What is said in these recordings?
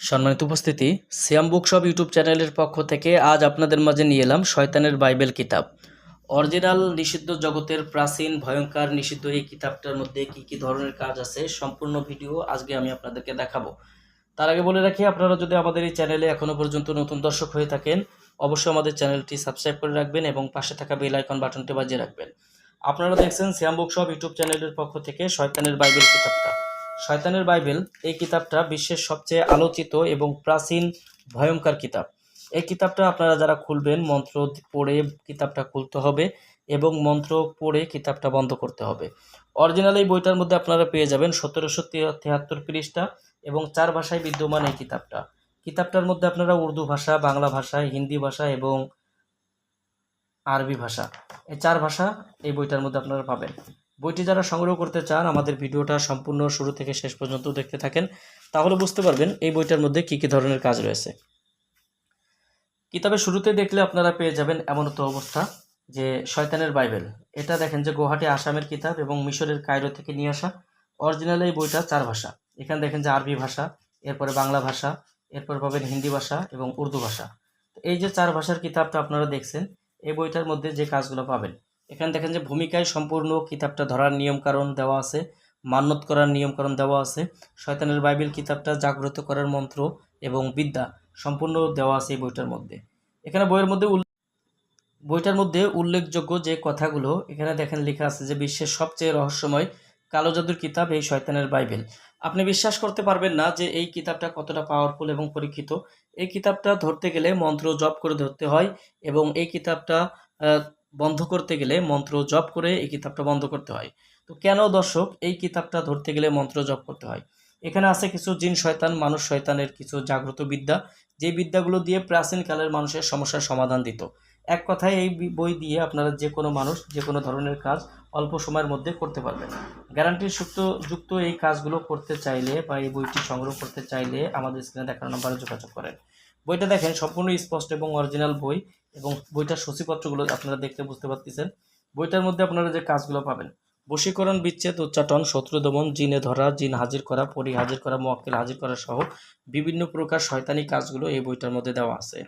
সম্মানিত উপস্থিতি, সিয়াম bookshop YouTube চ্যানেলের পক্ষ থেকে আজ আপনাদের মাঝে নিয়ে এলাম শয়তানের বাইবেল কিতাব। অরিজিনাল নিষিদ্ধ জগতের প্রাচীন ভয়ঙ্কর নিষিদ্ধ এই কিতাবটার মধ্যে কি কি ধরনের কাজ আছে সম্পূর্ণ ভিডিও আজকে আমি আপনাদেরকে দেখাবো। তার আগে বলে রাখি, আপনারা যদি আমাদের এই চ্যানেলে এখনও পর্যন্ত নতুন দর্শক হয়ে থাকেন, অবশ্যই আমাদের চ্যানেলটি সাবস্ক্রাইব করে রাখবেন এবং পাশে থাকা বেল আইকন বাটনটি বাজিয়ে রাখবেন। আপনারা দেখছেন শ্যাম বুকশপ ইউটিউব চ্যানেলের পক্ষ থেকে শয়তানের বাইবেল কিতাবটা। শয়তানের বাইবেল এই কিতাবটা বিশ্বের সবচেয়ে আলোচিত এবং প্রাচীন ভয়ঙ্কর কিতাব। এই কিতাবটা আপনারা যারা খুলবেন, মন্ত্র পড়ে কিতাবটা খুলতে হবে এবং মন্ত্র পড়ে কিতাবটা বন্ধ করতে হবে। অরিজিনাল এই বইটার মধ্যে আপনারা পেয়ে যাবেন সতেরোশো তিয়াত্তর পৃষ্ঠা এবং চার ভাষায় বিদ্যমান এই কিতাবটা। কিতাবটার মধ্যে আপনারা উর্দু ভাষা, বাংলা ভাষা, হিন্দি ভাষা এবং আরবি ভাষা, এই চার ভাষা এই বইটার মধ্যে আপনারা পাবেন। বইটি যারা সংগ্রহ করতে চান, আমাদের ভিডিওটা সম্পূর্ণ শুরু থেকে শেষ পর্যন্ত দেখতে থাকেন, তাহলে বুঝতে পারবেন এই বইটার মধ্যে কী কী ধরনের কাজ রয়েছে। কিতাবের শুরুতে দেখলে আপনারা পেয়ে যাবেন এমন তো অবস্থা যে শয়তানের বাইবেল। এটা দেখেন যে গুয়াহাটি আসামের কিতাব এবং মিশরের কায়রো থেকে নিয়ে আসা অরিজিনাল এই বইটা চার ভাষা। এখানে দেখেন যে আরবি ভাষা, এরপরে বাংলা ভাষা, এরপর পাবেন হিন্দি ভাষা এবং উর্দু ভাষা। এই যে চার ভাষার কিতাবটা আপনারা দেখছেন, এই বইটার মধ্যে যে কাজগুলো পাবেন এখানে দেখেন যে ভূমিকায় সম্পূর্ণ কিতাবটা ধরার নিয়মকানুন দেওয়া আছে, মান্যত করার নিয়মকানুন দেওয়া আছে, শয়তানের বাইবেল কিতাবটা জাগ্রত করার মন্ত্র এবং বিদ্যা সম্পূর্ণ দেওয়া আছে এই বইটার মধ্যে। এখানে বইয়ের মধ্যে বইটার মধ্যে উল্লেখযোগ্য যে কথাগুলো, এখানে দেখেন লেখা আছে যে বিশ্বের সবচেয়ে রহস্যময় কালো জাদুর কিতাব এই শয়তানের বাইবেল। আপনি বিশ্বাস করতে পারবেন না যে এই কিতাবটা কতটা পাওয়ারফুল এবং পরীক্ষিত। এই কিতাবটা ধরতে গেলে মন্ত্র জপ করে ধরতে হয় এবং এই কিতাবটা বন্ধ করতে গেলে মন্ত্র জপ করে এই কিতাবটা বন্ধ করতে হয়। তো কেন দর্শক এই কিতাবটা ধরতে গেলে মন্ত্র জপ করতে হয়? এখানে আছে কিছু জিন শয়তান, মানুষ শয়তানের কিছু জাগ্রত বিদ্যা। যে বিদ্যাগুলো দিয়ে প্রাচীনকালের মানুষের সমস্যার সমাধান দিত। এক কথায় এই বই দিয়ে আপনারা যে কোনো মানুষ, যে কোনো ধরনের কাজ অল্প সময়ের মধ্যে করতে পারবেন। গ্যারান্টির সুক্ত, যুক্ত এই কাজগুলো করতে চাইলে বা এই বইটি সংগ্রহ করতে চাইলে আমাদের স্ক্রিনে দেখানো নাম্বারে যোগাযোগ করেন। বইটা দেখেন, সম্পূর্ণ স্পষ্ট এবং অরিজিনাল বই। এবং বইটার সূচিপত্রগুলো আপনারা দেখতে বুঝতে পারতেছেন। বইটার মধ্যে আপনারা যে কাজগুলো পাবেন, বশীকরণ, বিচ্ছেদ, উচ্চাটন, শত্রু দমন, জিনে ধরা, জিন হাজির করা, পরি হাজির করা, মোয়াক্কেল হাজির করা সহ বিভিন্ন প্রকার শয়তানি কাজগুলো এই বইটার মধ্যে দেওয়া আছে।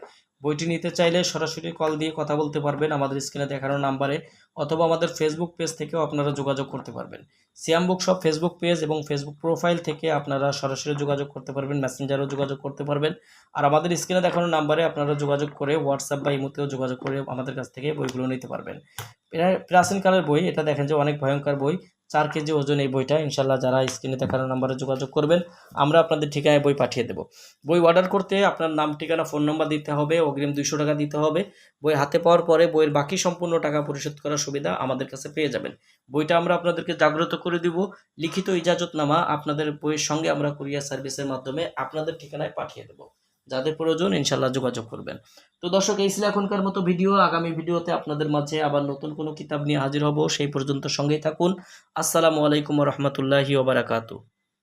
বইটি নিতে চাইলে সরাসরি কল দিয়ে কথা বলতে পারবেন। আমাদের স্ক্রিনে দেখানো নাম্বারে অথবা আমাদের ফেসবুক পেজ থেকেও আপনারা যোগাযোগ করতে পারবেন। Siam book shop Facebook page এবং ফেসবুক প্রোফাইল থেকে আপনারা সরাসরি যোগাযোগ করতে পারবেন মেসেঞ্জারও যোগাযোগ করতে পারবেন। আর আমাদের স্ক্রিনে দেখানো নাম্বারে আপনারা যোগাযোগ করে হোয়াটসঅ্যাপ বা ইমোতেও যোগাযোগ করে আমাদের কাছ থেকে বইগুলো নিতে পারবেন। প্রাচীনকালের বই, এটা দেখেন যে অনেক ভয়ঙ্কর বই। চার কেজি ওজন এই বইটা ইনশাল্লাহ যারা স্ক্রিনে দেখানো নাম্বারে যোগাযোগ করবেন, আমরা আপনাদের ঠিকানায় বই পাঠিয়ে দেবো। বই অর্ডার করতে আপনার নাম, ঠিকানা ফোন নম্বর দিতে হবে, অগ্রিম দুইশো টাকা দিতে হবে। বই হাতে পাওয়ার পরে বইয়ের বাকি সম্পূর্ণ টাকা পরিশোধ করার সুবিধা আমাদের কাছে পেয়ে যাবেন। বইটা আমরা আপনাদেরকে জাগ্রত করে দিব। লিখিত ইজাজতনামা আপনাদের বইয়ের সঙ্গে আমরা কুরিয়ার সার্ভিসের মাধ্যমে আপনাদের ঠিকানায় পাঠিয়ে দেব। যাদের প্রয়োজন ইনশাল্লাহ যোগাযোগ করবেন। তো দর্শক, এই ছিল এখনকার মতো ভিডিও। আগামী ভিডিওতে আপনাদের মাঝে আবার নতুন কোনো কিতাব নিয়ে হাজির হব। সেই পর্যন্ত সঙ্গেই থাকুন। আসসালামু আলাইকুম রহমতুল্লাহি ওবরাকাতু